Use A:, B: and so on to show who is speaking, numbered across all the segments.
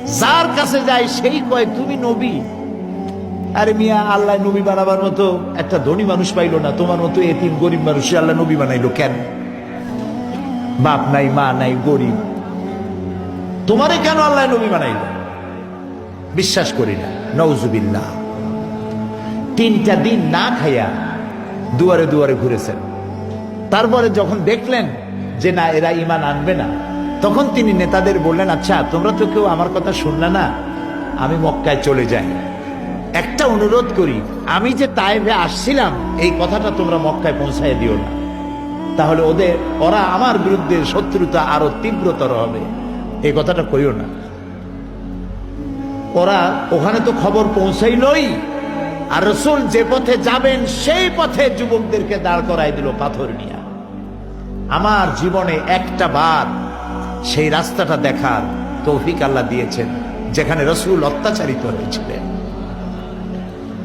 A: যার কাছে যায় সেই কয়, তুমি নবী? আরে মিয়া, আল্লাহ নবী বানাবার মতো একটা ধনী মানুষ পাইলো না। তোমার মতো এতিম, গরিব মানুষ আল্লাহ নবী বানাইলো কেন? বাপ নাই, মা নাই, গরিব। তোমারে কেন আল্লাহ নবী বানাইলো? বিশ্বাস করি না। নৌজুবিল্লাহ তিনটা দিন না খাইয়া দুয়ারে দুয়ারে ঘুরেছেন। তারপরে যখন দেখলেন যে না, এরা ইমান আনবে না তখন তিনি নেতাদের বললেন আচ্ছা তোমরা তো কেউ আমার কথা শুনলে না? আমি মক্কায় চলে যাই। একটা অনুরোধ করি, আমি যে তাইভে আসছিলাম, এই কথাটা তোমরা মক্কায় পৌঁছায় দিও না। তাহলে ওদের, ওরা আমার বিরুদ্ধে শত্রুতা আরও তীব্রতর হবে। এই কথাটা কইও না। ওরা ওখানে তো খবর পৌঁছাইলই, আর রসুল যে পথে যাবেন, সেই পথে যুবকদেরকে দাঁড় করাই দিল পাথর নিয়ে। আমার জীবনে একটা বার সেই রাস্তাটা দেখার তৌফিক আল্লাহ দিয়েছেন, যেখানে রসুল অত্যাচারিত হয়েছিলেন।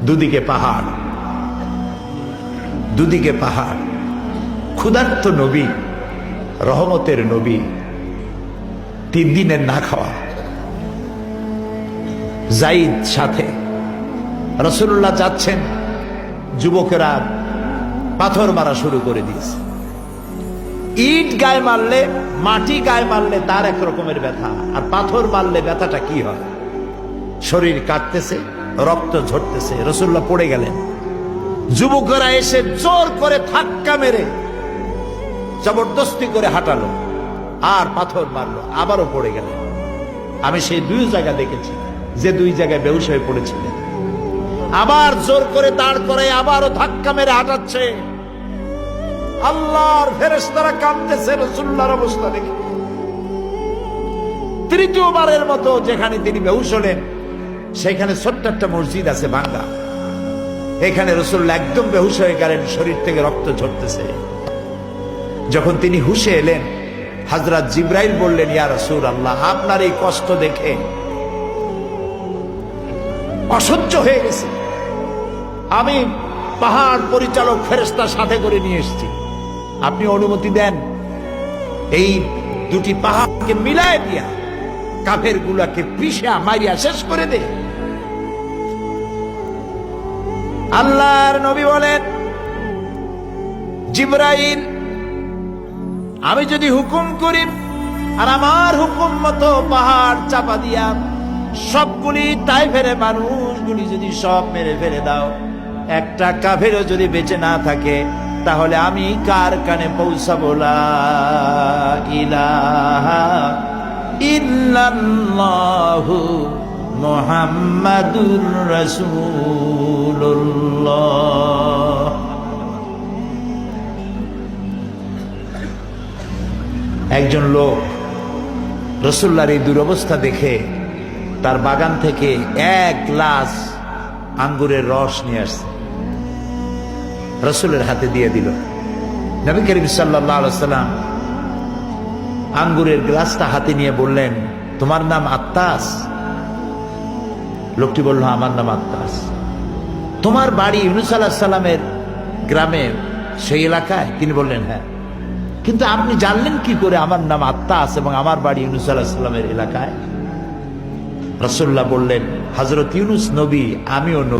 A: দুদিকে পাহাড় দুদিকে পাহাড়। ক্ষুধার্ত নবী, রহমতের নবী, তিন দিনের না খাওয়া। জাইদ সাথে রসুল্লাহ যাচ্ছেন, যুবকেরা পাথর মারা শুরু করে দিয়েছে। ইট গায়ে মারলে, মাটি গায়ে মারলে তার এক রকমের ব্যথা। আর পাথর মারলে ব্যথাটা কি হয়? শরীর কাটতেছে রক্ত ঝরতেছে রসুল্লাহ পড়ে গেলেন। যুবকেরা এসে জোর করে ধাক্কা মেরে জবরদস্তি করে হাঁটালো, আর পাথর মারলো, আবারও পড়ে গেলেন। আমি সেই দুই জায়গা দেখেছি, যে দুই জায়গায় হয়ে পড়েছিলেন। আবার জোর করে দাঁড় করে আবারও ধাক্কা মেরে হাঁটাচ্ছে। আল্লাহর ফেরেশতারা কাঁদতেছে অবস্থা দেখে। তৃতীয়বারের মতো যেখানে তিনি বেহুশ হলেন, সেখানে ছোট্ট একটা মসজিদ আছে বাংলা। এখানে রসুল্লাহ একদম বেহুশ হয়ে গেলেন, শরীর থেকে রক্ত ঝরতেছে। যখন তিনি হুশে এলেন হাজরাত জিব্রাইল বললেন, ইয়া রসুল আল্লাহ আপনার এই কষ্ট দেখে অসহ্য হয়ে গেছে। আমি পাহাড় পরিচালক ফেরেস্তার সাথে করে নিয়ে এসেছি। আপনি অনুমতি দেন। এই দুটি পাহাড়কে মিলায় দিয়া কাফের গুলাকে পিসা মারিয়া শেষ করে দে। আল্লাহর নবী বলেন, জিব্রাইল, আমি যদি হুকুম করি আর আমার হুকুম মতো পাহাড় চাপা দিয়া সবগুলি তাই ফেরে মানুষগুলি যদি সব মেরে ফেলে দাও, একটা কাফেরও যদি বেঁচে না থাকে তাহলে আমি কার কানে পৌঁছাবো? ইল্লাল্লাহু মুহাম্মাদুর রাসূলুল্লাহ। একজন লোক রসুল্লার এই দুরবস্থা দেখে তার বাগান থেকে এক গ্লাস আঙ্গুরের রস নিয়ে আসছে। রসুলের হাতে দিয়ে দিল। নবী করিম সাল্লাম আঙ্গুরের গ্লাসটা হাতে নিয়ে বললেন, তোমার নাম আত্মাস লোকটি বলল, আমার নাম আত্মাস তোমার বাড়ি ইউনুস আল্লাহ সাল্লামের গ্রামে, সেই এলাকায়? তিনি বললেন হ্যাঁ। কিন্তু আপনি জানলেন কি করে আমার নাম আত্মাস এবং আমার বাড়ি ইউনুস আল্লাহ সাল্লামের এলাকায়? রসুল্লাহ বললেন হজরত ইউনুস নবী, আমিও নবী।